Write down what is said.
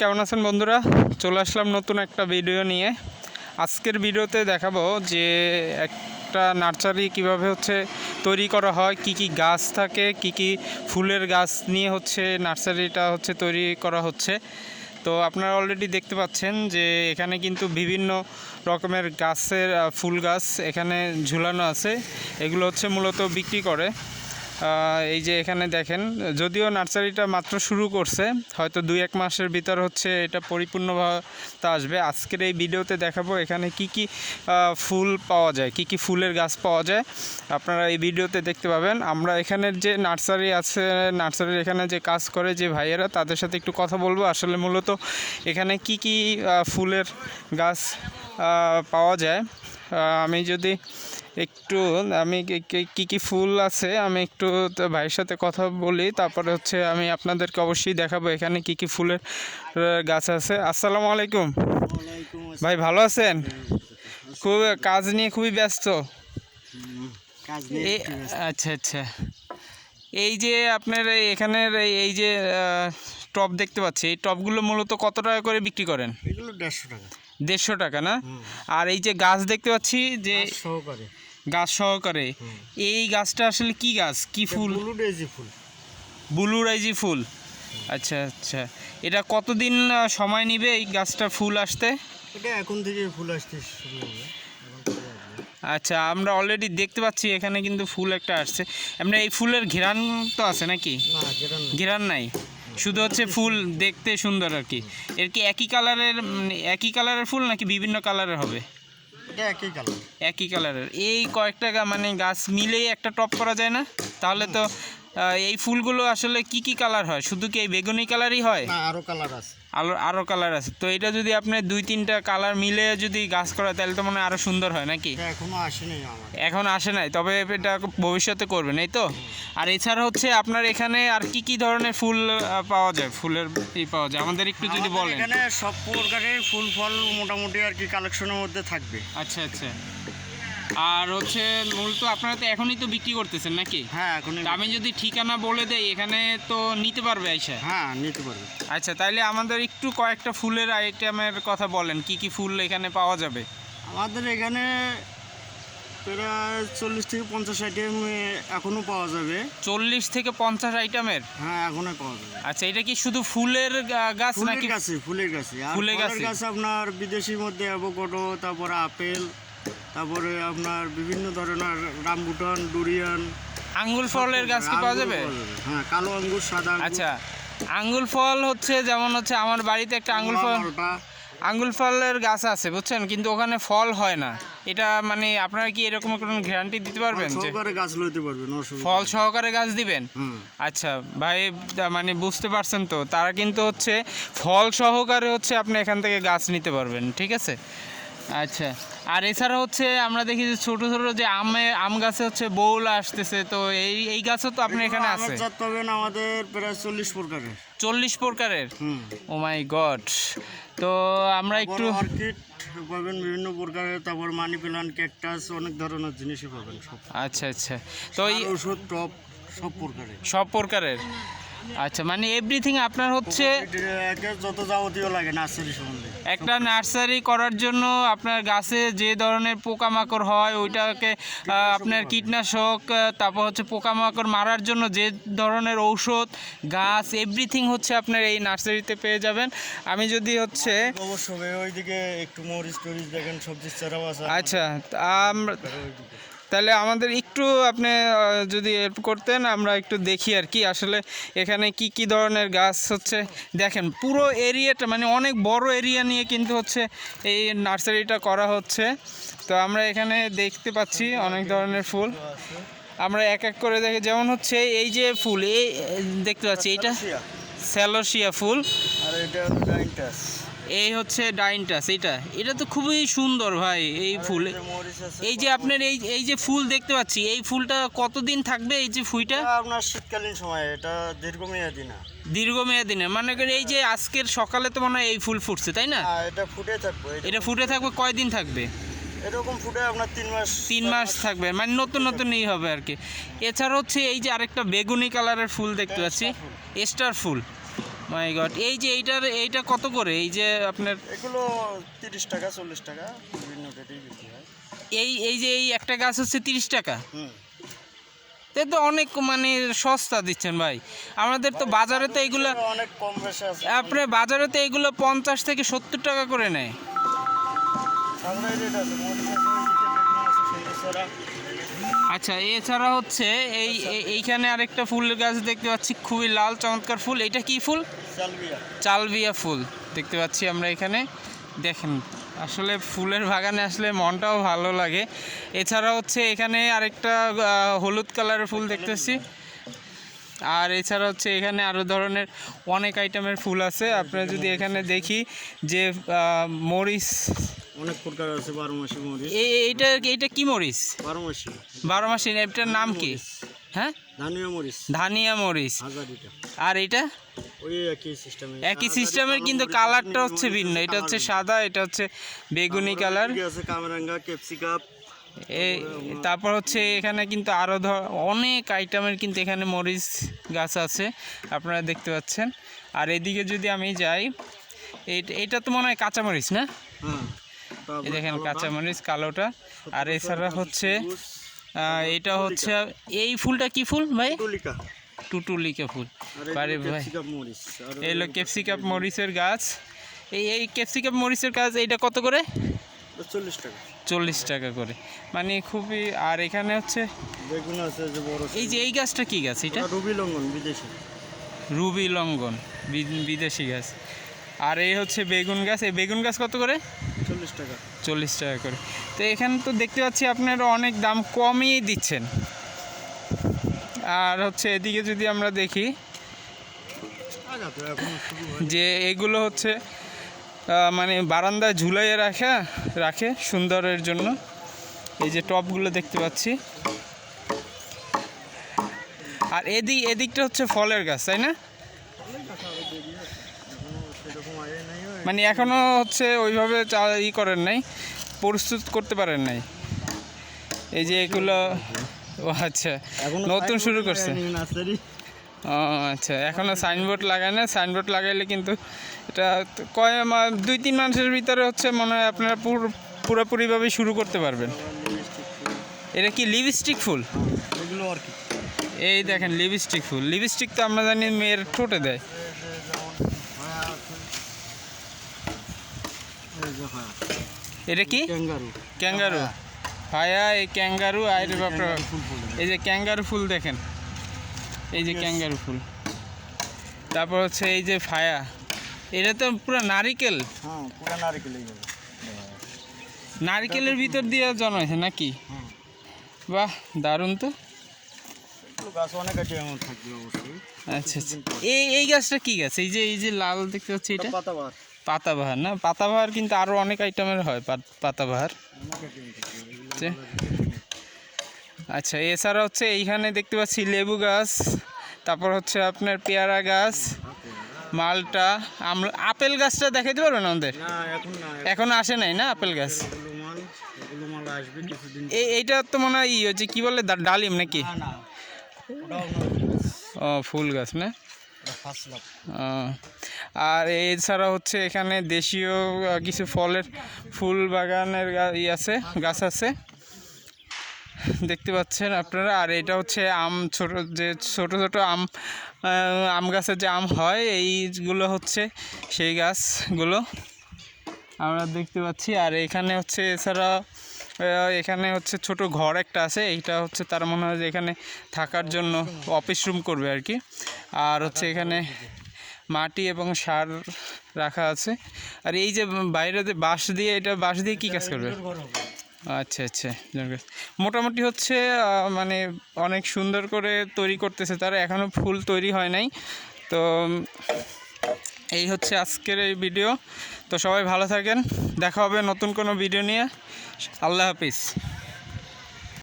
কেমন আছেন বন্ধুরা? চলে আসলাম নতুন একটা ভিডিও নিয়ে। আজকের ভিডিওতে দেখাবো যে একটা নার্সারি কীভাবে হচ্ছে তৈরি করা হয়, কি কি গাছ থাকে, কি কি ফুলের গাছ নিয়ে হচ্ছে নার্সারিটা হচ্ছে তৈরি করা হচ্ছে। তো আপনারা অলরেডি দেখতে পাচ্ছেন যে এখানে কিন্তু বিভিন্ন রকমের গাছের ফুল গাছ এখানে ঝুলানো আছে। এগুলো হচ্ছে মূলত বিক্রি করে। এই যে এখানে দেখেন, যদিও নার্সারিটা মাত্র শুরু করছে, হয়তো দুই এক মাসের ভিতর হচ্ছে এটা পরিপূর্ণভাবে আসবে। আজকের এই ভিডিওতে দেখাবো এখানে কি কি ফুল পাওয়া যায়, কি কি ফুলের গাছ পাওয়া যায়। আপনারা এই ভিডিওতে দেখতে পাবেন। আমরা এখানের যে নার্সারি আছে, নার্সারির এখানে যে কাজ করে যে ভাইয়েরা, তাদের সাথে একটু কথা বলব। আসলে মূলত এখানে কি কি ফুলের গাছ পাওয়া যায়। আমি যদি একটু আমি কি- কি- ফুল আছে আমি একটু ভাইয়ের সাথে কথা বলি তারপরে হচ্ছে আমি আপনাদেরকে অবশ্যই দেখাবো এখানে কি কি ফুলের গাছ আছে। আসসালামু আলাইকুম। ভাই ভালো আছেন? খুব কাজ নিয়ে খুবই ব্যস্ত। আচ্ছা আচ্ছা। এই যে আপনার এই এখানের এই- এই যে টব দেখতে পাচ্ছি এই টবগুলো মূলত কত টাকা করে বিক্রি করেন? এগুলো দেড়শো টাকা। দেড়শো টাকা না? আর এই যে গাছ দেখতে পাচ্ছি যে সহকারে। গাছ সহকারে। এই গাছটা আসলে কি গাছ? কি ফুল? ব্লু ডেজি ফুল। ব্লু রাইজি ফুল? আচ্ছা আচ্ছা। এটা কতদিন সময় নেবে এই গাছটা ফুল আসতে? এটা এখন থেকে ফুল আসতে শুরু হবে। আচ্ছা আমরা অলরেডি দেখতে পাচ্ছি এখানে কিন্তু ফুল একটা আসছে। আমরা এই ফুলের ঘেরান তো আছে নাকি? ঘেরান নাই। শুধু হচ্ছে ফুল দেখতে সুন্দর আর কি। এর কি একই কালারের একই কালারের ফুল নাকি বিভিন্ন কালারের হবে? একই কালার একই কালারের এই কয়েকটা মানে গাছ মিলেই একটা টপ করা যায় না? তাহলে তো এই ফুলগুলো আসলে কি কি কালার হয়? শুধু কি এই বেগুনি কালারই হয়? না আরও কালার আছে। আরও আরও কালার আছে। তো এটা যদি আপনি দুই তিনটা কালার মিলে যদি গাছ করা তাহলে তো মনে হয় আরও সুন্দর হয় নাকি? এখনও আসেনি আমার। এখন আসে নাই তবে এটা ভবিষ্যতে করবেন এই তো? আর এছাড়া হচ্ছে আপনার এখানে আর কি কি ধরনের ফুল পাওয়া যায়? ফুলের ই পাওয়া যায়? আমাদের একটু যদি বলেন। এখানে সব প্রকারের ফুল ফল মোটামুটি আর কি কালেকশনের মধ্যে থাকবে। আচ্ছা আচ্ছা। আর হচ্ছে মূলত আপনারা তো এখনই তো বিক্রি করতেছেন নাকি? হ্যাঁ এখন আমি যদি ঠিকানা বলে দেই এখানে তো নিতে পারবে আইসা? হ্যাঁ নিতে পারবে। আচ্ছা তাইলে আমাদের একটু কয়েকটা ফুলের আইটেমের কথা বলেন কি কি ফুল এখানে পাওয়া যাবে? আমাদের এখানে প্রায় চল্লিশ থেকে পঞ্চাশ আইটেম এখনও পাওয়া যাবে। চল্লিশ থেকে পঞ্চাশ আইটেমের? হ্যাঁ এখনও পাওয়া যাবে। আচ্ছা এটা কি শুধু ফুলের গাছ নাকি? গাছে ফুলের গাছে ফুলের? গাছ আপনার বিদেশির মধ্যে অ্যাভোকাডো তারপরে আপেল তারপরে আপনার বিভিন্ন ধরনের রামবুটান ডুরিয়ান আঙ্গুল ফলের গাছ কি পাওয়া যাবে? হ্যাঁ কালো আঙ্গুর সাদা আচ্ছা আঙ্গুল ফল হচ্ছে যেমন হচ্ছে আমার বাড়িতে একটা আঙ্গুল ফল আঙ্গুল ফলের গাছ আছে বুঝছেন? কিন্তু ওখানে ফল হয় না। এটা মানে আপনারা কি এরকম কোনো গ্যারান্টি দিতে পারবেন যে গাছ লইতে পারবেন ফল সহকারে গাছ দিবেন? আচ্ছা ভাই মানে বুঝতে পারছেন তো তারা কিন্তু হচ্ছে ফল সহকারে হচ্ছে আপনি এখান থেকে গাছ নিতে পারবেন ঠিক আছে? আচ্ছা। আর এছাড়া হচ্ছে আমরা দেখি যে ছোট ছোট যে আমে আম গাছে হচ্ছে বউল আসতেছে তো এই এই গাছও তো আপনার এখানে আছে? আমের জাত পাবেন আমাদের প্রায় চল্লিশ প্রকারের। চল্লিশ প্রকারের? ও মাই গড তো আমরা একটু অর্কিড পাবেন বিভিন্ন প্রকারের তারপর মানি প্লান্ট ক্যাকটাস অনেক ধরনের জিনিসই পাবেন সব। আচ্ছা আচ্ছা। তো এই ওষুধ টপ সব প্রকারের। সব প্রকারের? আচ্ছা মানে এভরিথিং আপনার হচ্ছে যত যাবতীয় লাগে নার্সারি সম্বন্ধে। একটা নার্সারি করার জন্য আপনার গাছে যে ধরনের পোকামাকড় হয় ওইটাকে আপনার কীটনাশক তারপর হচ্ছে পোকামাকড় মারার জন্য যে ধরনের ঔষধ গাছ এভরিথিং হচ্ছে আপনার এই নার্সারিতে পেয়ে যাবেন। আমি যদি হচ্ছে অবশ্যই ওইদিকে একটু মরিচ টরিচ দেখেন সবজির চারাও আছে আচ্ছা তাহলে আমাদের একটু আপনি যদি হেল্প করতেন আমরা একটু দেখি আর কি আসলে এখানে কি কি ধরনের গাছ হচ্ছে। দেখেন পুরো এরিয়াটা মানে অনেক বড় এরিয়া নিয়ে কিন্তু হচ্ছে এই নার্সারিটা করা হচ্ছে। তো আমরা এখানে দেখতে পাচ্ছি অনেক ধরনের ফুল। আমরা এক এক করে দেখি যেমন হচ্ছে এই যে ফুল এই দেখতে পাচ্ছি এইটা স্যালোসিয়া ফুল। আর এটা এই হচ্ছে ডাইনটাস এইটা এটা তো খুবই সুন্দর ভাই এই ফুল। এই যে আপনার এই এই যে ফুল দেখতে পাচ্ছি এই ফুলটা কতদিন থাকবে এই যে ফুইটা? আপনার শীতকালীন সময় এটা দীর্ঘমেয়াদী না। দীর্ঘমেয়াদী না মনে করি এই যে আজকের সকালে তো মনে হয় এই ফুল ফুটছে তাই না? হ্যাঁ, এটা ফুটে থাকবে এটা ফুটে থাকবে কয়দিন থাকবে? এরকম ফুটে আপনার তিন মাস তিন মাস থাকবে মানে নতুন নতুন নতুনই হবে আর কি। এছাড়া হচ্ছে এই যে আরেকটা বেগুনি কালারের ফুল দেখতে পাচ্ছি স্টার ফুল। মাই গড এই যে এইটার এইটা কত করে? এই যে আপনার এগুলো তিরিশ টাকা চল্লিশ টাকা বিভিন্ন রেটেই বিক্রি হয়। এই এই যে এই একটা গাছ হচ্ছে তিরিশ টাকা? হুম। তে তো অনেক মানে সস্তা দিচ্ছেন ভাই। আমাদের তো বাজারে তো এগুলো অনেক কম বেশি আছে। আপনি বাজারে তো এগুলো পঞ্চাশ থেকে সত্তর টাকা করে নেয়। আচ্ছা এছাড়া হচ্ছে এই এই- এইখানে আরেকটা ফুল গাছ দেখতে পাচ্ছি খুবই লাল চমৎকার ফুল। এটা কি ফুল? চালবিয়া। ফুল দেখতে পাচ্ছি আমরা এখানে। দেখেন আসলে ফুলের বাগানে আসলে মনটাও ভালো লাগে। এছাড়া হচ্ছে এখানে আরেকটা হলুদ কালারের ফুল দেখতেছি। আর এছাড়া হচ্ছে এখানে আরও ধরনের অনেক আইটেমের ফুল আছে। আপনারা যদি এখানে দেখি যে মরিচ অনেক প্রকার আছে বারো মাসি মরিচ। এই এইটা এইটা কি মরিচ? বারো মাসি বারো মাসি এটার নাম কি? হ্যাঁ? ধানীয় মরিচ। ধানিয়া মরিচ। হাজারিটা আর এটা ওই একই সিস্টেমে একই সিস্টেমের কিন্তু কালারটা হচ্ছে ভিন্ন। এটা হচ্ছে সাদা এটা হচ্ছে বেগুনি কালার আছে কামরাঙ্গা ক্যাপসিকাম এই তারপর হচ্ছে এখানে কিন্তু আরও ধর অনেক আইটেমের কিন্তু এখানে মরিচ গাছ আছে আপনারা দেখতে পাচ্ছেন। আর এদিকে যদি আমি যাই এটা তো মনে হয় কাঁচামরিচ না? হ্যাঁ। এই দেখেন কাঁচামরিচ কালোটা। আর এছাড়া হচ্ছে এটা হচ্ছে এই ফুলটা কি ফুল ভাই? টুলিকা টুটুলিকা ফুল। বারে ভাই। এই হলো ক্যাপসিকাম মরিচের গাছ। এই এই ক্যাপসিকাম মরিচের গাছ এইটা কত করে? চল্লিশ টাকা। চল্লিশ টাকা করে। মানে খুবই আর এখানে হচ্ছে বেগুন আছে যে বড় এই যে এই গাছটা কি গাছ এটা রুবি লঙ্ঘন বিদেশি। রুবি লঙ্ঘন বিদেশি গাছ। আর এই হচ্ছে বেগুন গাছ। এই বেগুন গাছ কত করে? চল্লিশ টাকা। চল্লিশ টাকা করে। তো এখানে তো দেখতে পাচ্ছি আপনারা অনেক দাম কমই দিচ্ছেন। আর হচ্ছে এদিকে যদি আমরা দেখি যে এগুলো হচ্ছে মানে বারান্দায় ঝুলাইয়ে রাখা রাখে সুন্দরের জন্য। এই যে টপগুলো দেখতে পাচ্ছি। আর এদিক এদিকটা হচ্ছে ফলের গাছ তাই না? মানে এখনও হচ্ছে ওইভাবে চা- ই করেন নাই প্রস্তুত করতে পারেন নাই। এই যে এগুলো ও আচ্ছা নতুন শুরু করছে। ও আচ্ছা এখনও সাইনবোর্ড লাগায় না সাইনবোর্ড লাগাইলে কিন্তু এটা কয় দুই তিন মাসের ভিতরে হচ্ছে মনে হয় আপনারা পুরো পুরোপুরিভাবে শুরু করতে পারবেন। এটা কি লিপস্টিক ফুল? কি এই দেখেন লিপস্টিক ফুল। লিপস্টিক তো আমরা জানি মেয়ের ঠোঁটে দেয়। এটা কি? ক্যাঙ্গারু। ক্যাঙ্গারু। হায়া। এই ক্যাঙ্গারু আর বাপরে বাপ। এই যে ক্যাঙ্গারু ফুল দেখেন। এই যে ক্যাঙ্গারু ফুল। তারপর হচ্ছে এই যে ফায়া। এটা তো পুরো নারিকেল। হ্যাঁ পুরা নারিকেল নারিকেলের ভিতর দিয়ে জন্মাইছে নাকি? হ্যাঁ। বাহ দারুণ তো। গাছ অনেক আছে এমন থাকবে অবশ্যই। আচ্ছা আচ্ছা। এই এই গাছটা কি গাছ? এই যে এই যে লাল দেখতে পাচ্ছি এটা? পাতাবাহার। না? পাতাবাহার কিন্তু আরও অনেক আইটেমের হয় পাত- পাতাবাহার। আচ্ছা এছাড়া হচ্ছে এইখানে দেখতে পাচ্ছি লেবু গাছ তারপর হচ্ছে আপনার পেয়ারা গাছ মালটা আমলা আপেল গাছটা দেখাইতে পারবেন আমাদের? এখন আসে নাই না আপেল গাছ? এইটা তো মনে হয় ই হচ্ছে কী বলে ডালিম নাকি? ও ফুল গাছ না? আর এছাড়া হচ্ছে এখানে দেশীয় কিছু ফলের ফুল বাগানের ই আছে গাছ আছে। দেখতে পাচ্ছেন আপনারা আর এটা হচ্ছে আম ছোট যে ছোট ছোট আম আম গাছের যে আম হয় এইগুলো হচ্ছে সেই গাছগুলো। আমরা দেখতে পাচ্ছি আর এখানে হচ্ছে এছাড়া এখানে হচ্ছে ছোট ঘর একটা আছে এইটা হচ্ছে তার মনে হয় যে এখানে থাকার জন্য অফিস রুম করবে আর কি। আর হচ্ছে এখানে মাটি এবং সার রাখা আছে। আর এই যে বাইরে যে বাঁশ দিয়ে এটা বাঁশ দিয়ে কী কাজ করবে? আচ্ছা আচ্ছা মোটামুটি হচ্ছে মানে অনেক সুন্দর করে তৈরি করতেছে তারা এখনও ফুল তৈরি হয় নাই। তো এই হচ্ছে আজকের এই ভিডিও তো সবাই ভালো থাকেন। দেখা হবে নতুন কোনো ভিডিও নিয়ে। আল্লাহ হাফিজ।